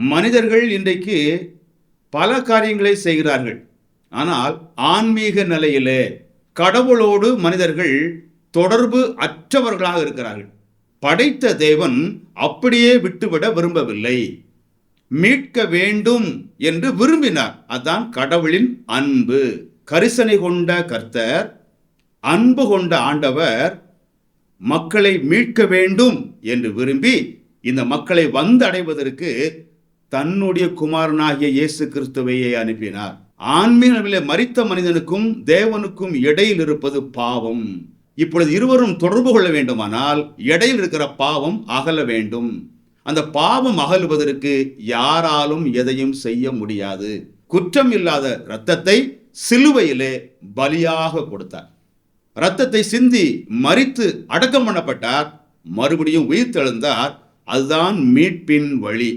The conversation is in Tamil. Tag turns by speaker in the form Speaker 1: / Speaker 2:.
Speaker 1: மனிதர்கள் இன்றைக்கு பல காரியங்களை செய்கிறார்கள். ஆனால் ஆன்மீக நிலையிலே கடவுளோடு மனிதர்கள் தொடர்பு அற்றவர்களாக இருக்கிறார்கள். படைத்த தேவன் அப்படியே விட்டுவிட விரும்பவில்லை. மீட்க வேண்டும் என்று விரும்பினார். அதான் கடவுளின் அன்பு. கரிசனை கொண்ட கர்த்தர் அன்பு கொண்ட ஆண்டவர் மக்களை மீட்க வேண்டும் என்று விரும்பி இந்த மக்களை வந்தடைவதற்கு தன்னுடைய குமாரனாகிய இயேசு கிறிஸ்துவையே அனுப்பினார். ஆன்மீக மறித்த மனிதனுக்கும் தேவனுக்கும் இடையில் இருப்பது பாவம். இப்பொழுது இருவரும் தொடர்பு கொள்ள வேண்டுமானால் இடையில் இருக்கிற பாவம் அகல வேண்டும். அந்த பாவம் அகலுவதற்கு யாராலும் எதையும் செய்ய முடியாது. குற்றம் இல்லாத இரத்தத்தை சிலுவையிலே பலியாக கொடுத்தார். இரத்தத்தை சிந்தி மரித்து அடக்கம் பண்ணப்பட்டார். மறுபடியும் உயிர்த்தெழுந்தார் அதுதான் மீட்பின் வழி.